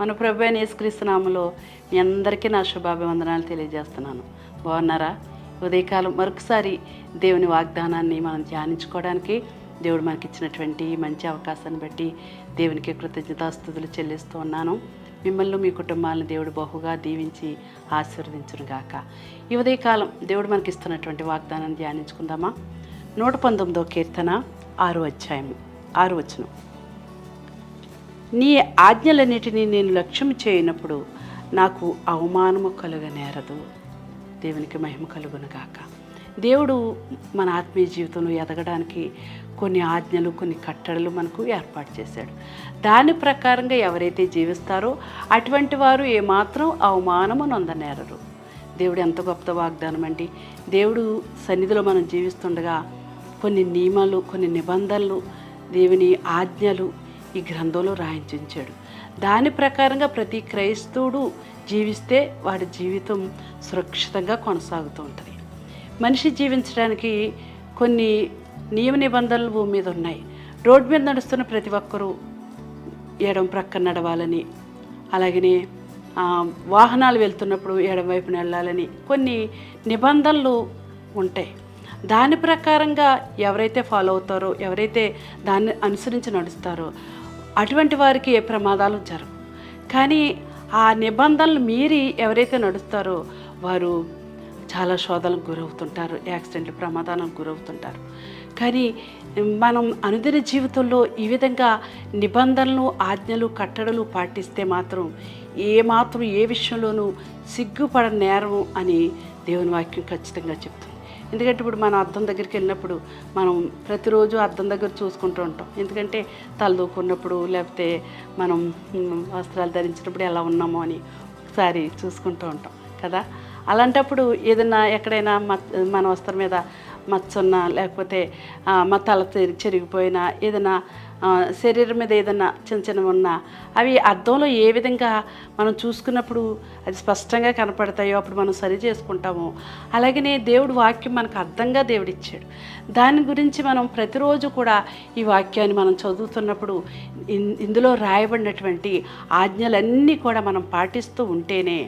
మన ప్రభు అయిన యేసుక్రీస్తునామలో మీ అందరికీ నా శుభాభివందనాలు తెలియజేస్తున్నాను. బాగున్నారా? ఉదయకాలం మరొకసారి దేవుని వాగ్దానాన్ని మనం ధ్యానించుకోవడానికి దేవుడు మనకి ఇచ్చినటువంటి మంచి అవకాశాన్ని బట్టి దేవునికి కృతజ్ఞతాస్థుతులు చెల్లిస్తూ ఉన్నాను. మిమ్మల్ని మీ కుటుంబాలను దేవుడు బహుగా దీవించి ఆశీర్వదించునుగాక. ఈ ఉదయకాలం దేవుడు మనకి ఇస్తున్నటువంటి వాగ్దానాన్ని ధ్యానించుకుందామా? నూట పంతొమ్మిదో కీర్తన ఆరు అధ్యాయము ఆరు వచనం. నీ ఆజ్ఞలన్నిటినీ నేను లక్ష్యం చేయనప్పుడు నాకు అవమానము కలుగనేరదు. దేవునికి మహిమ కలుగునుగాక. దేవుడు మన ఆత్మీయ జీవితంలో ఎదగడానికి కొన్ని ఆజ్ఞలు కొన్ని కట్టడలు మనకు ఏర్పాటు చేశాడు. దాని ప్రకారంగా ఎవరైతే జీవిస్తారో అటువంటి వారు ఏమాత్రం అవమానము నొందనేరరు. దేవుడు ఎంత గొప్ప వాగ్దానం అండి. దేవుడు సన్నిధిలో మనం జీవిస్తుండగా కొన్ని నియమాలు కొన్ని నిబంధనలు దేవుని ఆజ్ఞలు ఈ గ్రంథంలో రాయించాడు దాని ప్రకారంగా ప్రతి క్రైస్తవుడు జీవిస్తే వాడి జీవితం సురక్షితంగా కొనసాగుతూ ఉంటుంది. మనిషి జీవించడానికి కొన్ని నియమ నిబంధనలు భూమి మీద ఉన్నాయి. రోడ్డు మీద నడుస్తున్న ప్రతి ఒక్కరూ ఎడం ప్రక్కన నడవాలని అలాగనే వాహనాలు వెళ్తున్నప్పుడు ఎడమవైపున వెళ్ళాలని కొన్ని నిబంధనలు ఉంటాయి. దాని ప్రకారంగా ఎవరైతే ఫాలో అవుతారో ఎవరైతే దాన్ని అనుసరించి నడుస్తారో అటువంటి వారికి ఏ ప్రమాదాలు జరగవు. కానీ ఆ నిబంధనలు మీరి ఎవరైతే నడుస్తారో వారు చాలా శోధనలకు గురవుతుంటారు యాక్సిడెంట్లు ప్రమాదాలకు గురవుతుంటారు. కానీ మనం అనుదిన జీవితంలో ఈ విధంగా నిబంధనలు ఆజ్ఞలు కట్టడలు పాటిస్తే మాత్రం ఏమాత్రం ఏ విషయంలోనూ సిగ్గుపడ నేరం అని దేవుని వాక్యం ఖచ్చితంగా చెప్తుంది. ఎందుకంటే ఇప్పుడు మనం అద్దం దగ్గరికి వెళ్ళినప్పుడు మనం ప్రతిరోజు అద్దం దగ్గర చూసుకుంటూ ఉంటాం. ఎందుకంటే తలదూకున్నప్పుడు లేకపోతే మనం వస్త్రాలు ధరించినప్పుడు ఎలా ఉన్నామో అని ఒకసారి చూసుకుంటూ ఉంటాం కదా. అలాంటప్పుడు ఏదైనా ఎక్కడైనా మత్ మన వస్త్రం మీద మచ్చున్న లేకపోతే మతాల మా తల చెరిగిపోయినా ఏదైనా శరీరం మీద ఏదైనా చిన్న చిన్నవి ఉన్నా అవి అద్దంలో ఏ విధంగా మనం చూసుకున్నప్పుడు అది స్పష్టంగా కనపడతాయో అప్పుడు మనం సరి చేసుకుంటాము అలాగనే దేవుడు వాక్యం మనకు అర్థంగా దేవుడు ఇచ్చాడు దాని గురించి మనం ప్రతిరోజు కూడా ఈ వాక్యాన్ని మనం చదువుతున్నప్పుడు ఇన్- ఇందులో రాయబడినటువంటి ఆజ్ఞలన్నీ కూడా మనం పాటిస్తూ ఉంటేనే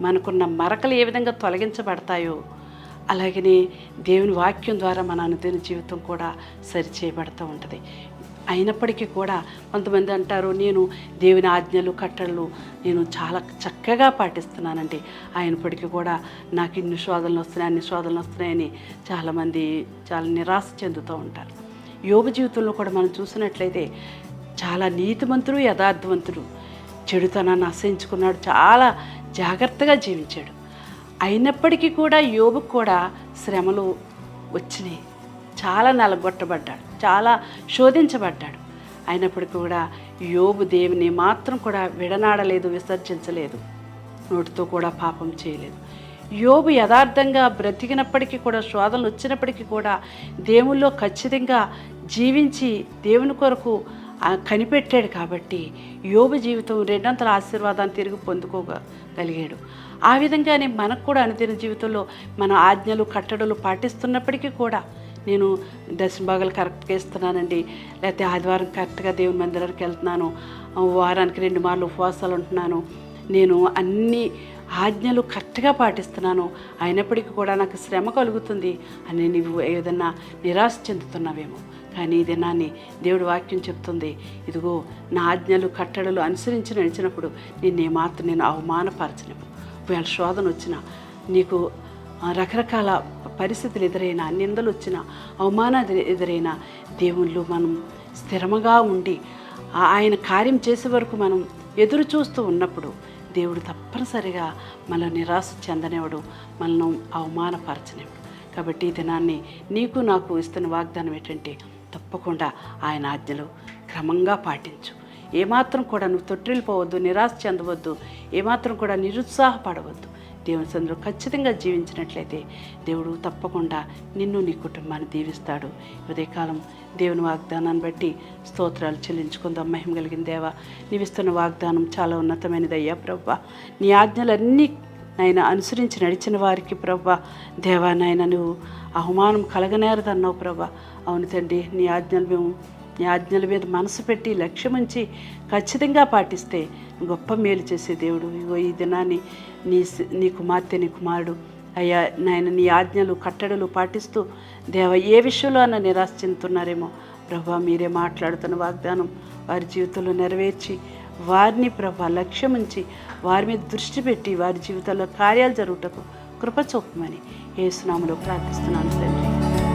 మనకున్న మరకలు ఏ విధంగా తొలగించబడతాయో అలాగనే దేవుని వాక్యం ద్వారా మన అనుదిన జీవితం కూడా సరిచేయబడుతూ ఉంటుంది. అయినప్పటికీ కూడా కొంతమంది అంటారు నేను దేవుని ఆజ్ఞలు కట్టడలు నేను చాలా చక్కగా పాటిస్తున్నానండి. అయినప్పటికీ కూడా నాకు ఇన్ని శోధనలు వస్తున్నాయి అన్ని శోధనలు వస్తున్నాయని చాలామంది చాలా నిరాశ చెందుతూ ఉంటారు. యోగ జీవితంలో కూడా మనం చూసినట్లయితే చాలా నీతిమంతుడు యథార్థవంతుడు చెడుతనాన్ని అసహించుకున్నాడు. చాలా జాగ్రత్తగా జీవించాడు. అయినప్పటికీ కూడా యోబు కూడా శ్రమలు వచ్చినాయి. చాలా నలగొట్టబడ్డాడు. చాలా శోధించబడ్డాడు. అయినప్పటికీ కూడా యోబు దేవుని మాత్రం కూడా విడనాడలేదు విసర్జించలేదు. నోటితో కూడా పాపం చేయలేదు. యోబు యథార్థంగా బ్రతికినప్పటికీ కూడా శోధనలు వచ్చినప్పటికీ కూడా దేవుల్లో ఖచ్చితంగా జీవించి దేవుని కొరకు కనిపెట్టాడు కాబట్టి యోబు జీవితం రెండంతల ఆశీర్వాదాన్ని తిరిగి పొందుకోగలిగాడు. ఆ విధంగానే మనకు కూడా అనుదిన జీవితంలో మన ఆజ్ఞలు కట్టడలు పాటిస్తున్నప్పటికీ కూడా నేను దశభాగాలు భాగాలు కరెక్ట్గా ఇస్తున్నానండి. లేకపోతే ఆదివారం కరెక్ట్గా దేవుని మందిరానికి వెళ్తున్నాను. వారానికి రెండు మార్లు ఉపవాసాలు ఉంటున్నాను. నేను అన్ని ఆజ్ఞలు కరెక్ట్గా పాటిస్తున్నాను. అయినప్పటికీ కూడా నాకు శ్రమ కలుగుతుంది అని నువ్వు ఏదన్నా నిరాశ చెందుతున్నావేమో. కానీ ఈ దినాన్ని దేవుడి వాక్యం చెప్తుంది. ఇదిగో నా ఆజ్ఞలు కట్టడలు అనుసరించి నడిచినప్పుడు నేను మాత్రం నేను అవమానపరచను ఒకవేళ శోధన వచ్చిన నీకు రకరకాల పరిస్థితులు ఎదురైనా నిందలు వచ్చిన అవమానాలు ఎదురైనా దేవుళ్ళు మనం స్థిరముగా ఉండి ఆయన కార్యం చేసే వరకు మనం ఎదురు చూస్తూ ఉన్నప్పుడు దేవుడు తప్పనిసరిగా మన నిరాశ చెందనేవాడు మనల్ని అవమానపరచనేవాడు కాబట్టి ఈ దినాన్ని నీకు నాకు ఇస్తున్న వాగ్దానం ఏంటంటే తప్పకుండా ఆయన ఆజ్ఞలు క్రమంగా పాటించు. ఏమాత్రం కూడా నువ్వు తొట్టిల్లిపోవద్దు నిరాశ చెందవద్దు ఏమాత్రం కూడా నిరుత్సాహపడవద్దు. దేవుని సందులో ఖచ్చితంగా జీవించినట్లయితే దేవుడు తప్పకుండా నిన్ను నీ కుటుంబాన్ని దీవిస్తాడు. ఉదయకాలం దేవుని వాగ్దానాన్ని బట్టి స్తోత్రాలు చెల్లించుకుందాం. మహిమ కలిగిన దేవా నీవిస్తున్న వాగ్దానం చాలా ఉన్నతమైనది అయ్యా ప్రభా. నీ ఆజ్ఞలన్నీ నాయన అనుసరించి నడిచిన వారికి ప్రభా దేవా నాయన నువ్వు అవమానం కలగనేరదన్నావు ప్రభా. అవును తండ్రి నీ ఆజ్ఞలు మేము నీ ఆజ్ఞల మీద మనసు పెట్టి లక్ష్యం ఉంచి ఖచ్చితంగా పాటిస్తే గొప్ప మేలు చేసే దేవుడు. ఇగో ఈ దినాన్ని నీ నీ కుమార్తె నీ కుమారుడు అయ్యా నాయన నీ ఆజ్ఞలు కట్టడలు పాటిస్తూ దేవ ఏ విషయంలో అన్న నిరాశ చెందుతున్నారేమో ప్రభా. మీరే మాట్లాడుతున్న వాగ్దానం వారి జీవితంలో నెరవేర్చి వారిని ప్రభా లక్ష్యం ఉంచి వారి మీద దృష్టి పెట్టి వారి జీవితంలో కార్యాలు జరుగుటకు కృప చూపమని ఏ ప్రార్థిస్తున్నాను తండ్రి.